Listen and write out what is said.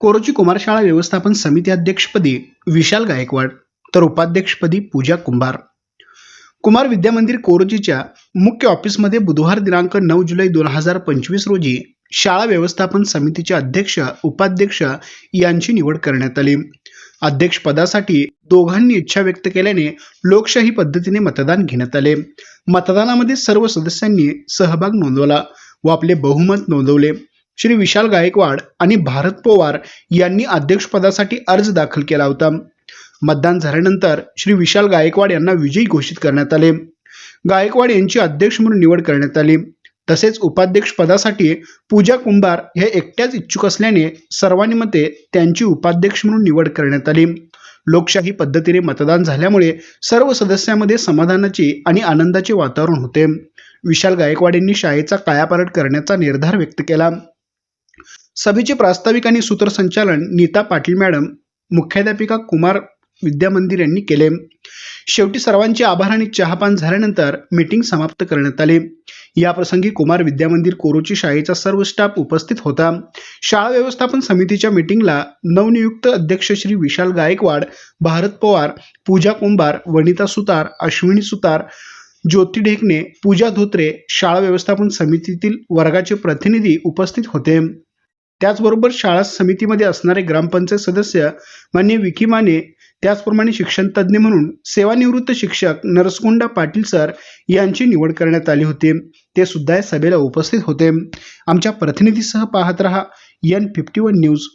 कोरोची कुमारशाळा व्यवस्थापन समिती अध्यक्षपदी विशाल गायकवाड तर उपाध्यक्षपदी पूजा कुंभार. कुमार विद्यामंदिर कोरोचीच्या मुख्य ऑफिसमध्ये बुधवार दिनांक नऊ जुलै दोन हजार पंचवीस रोजी शाळा व्यवस्थापन समितीचे अध्यक्ष उपाध्यक्ष यांची निवड करण्यात आली. अध्यक्षपदासाठी दोघांनी इच्छा व्यक्त केल्याने लोकशाही पद्धतीने मतदान घेण्यात आले. मतदानामध्ये सर्व सदस्यांनी सहभाग नोंदवला व आपले बहुमत नोंदवले. श्री विशाल गायकवाड आणि भारत पवार यांनी अध्यक्षपदासाठी अर्ज दाखल केला होता. मतदान झाल्यानंतर श्री विशाल गायकवाड यांना विजयी घोषित करण्यात आले. गायकवाड यांची अध्यक्ष म्हणून निवड करण्यात आली. तसेच उपाध्यक्ष पदासाठी पूजा कुंभार हे एकट्याच इच्छुक असल्याने सर्वानुमते त्यांची उपाध्यक्ष म्हणून निवड करण्यात आली. लोकशाही पद्धतीने मतदान झाल्यामुळे सर्व सदस्यांमध्ये समाधानाचे आणि आनंदाचे वातावरण होते. विशाल गायकवाड यांनी शाळेचा कायापालट करण्याचा निर्धार व्यक्त केला. सभेचे प्रास्ताविक आणि सूत्रसंचालन नीता पाटील मॅडम मुख्याध्यापिका कुमार विद्यामंदिर यांनी केले. शेवटी सर्वांचे आभार आणि चहापान झाल्यानंतर मीटिंग समाप्त करण्यात आले. याप्रसंगी कुमार विद्यामंदिर कोरोची शाळेचा सर्व स्टाफ उपस्थित होता. शाळा व्यवस्थापन समितीच्या मीटिंगला नवनियुक्त अध्यक्ष श्री विशाल गायकवाड भारत पवार पूजा कुंभार वनिता सुतार अश्विनी सुतार ज्योती ढेकणे पूजा धोत्रे शाळा व्यवस्थापन समितीतील वर्गाचे प्रतिनिधी उपस्थित होते. त्याचबरोबर शाळा समितीमध्ये असणारे ग्रामपंचायत सदस्य मान्य विकी माने त्याचप्रमाणे शिक्षण तज्ज्ञ म्हणून सेवानिवृत्त शिक्षक नरसकुंडा पाटील सर यांची निवड करण्यात आली होती. ते सुद्धा या सभेला उपस्थित होते. आमच्या प्रतिनिधीसह पाहत रहा एन फिफ्टी वन न्यूज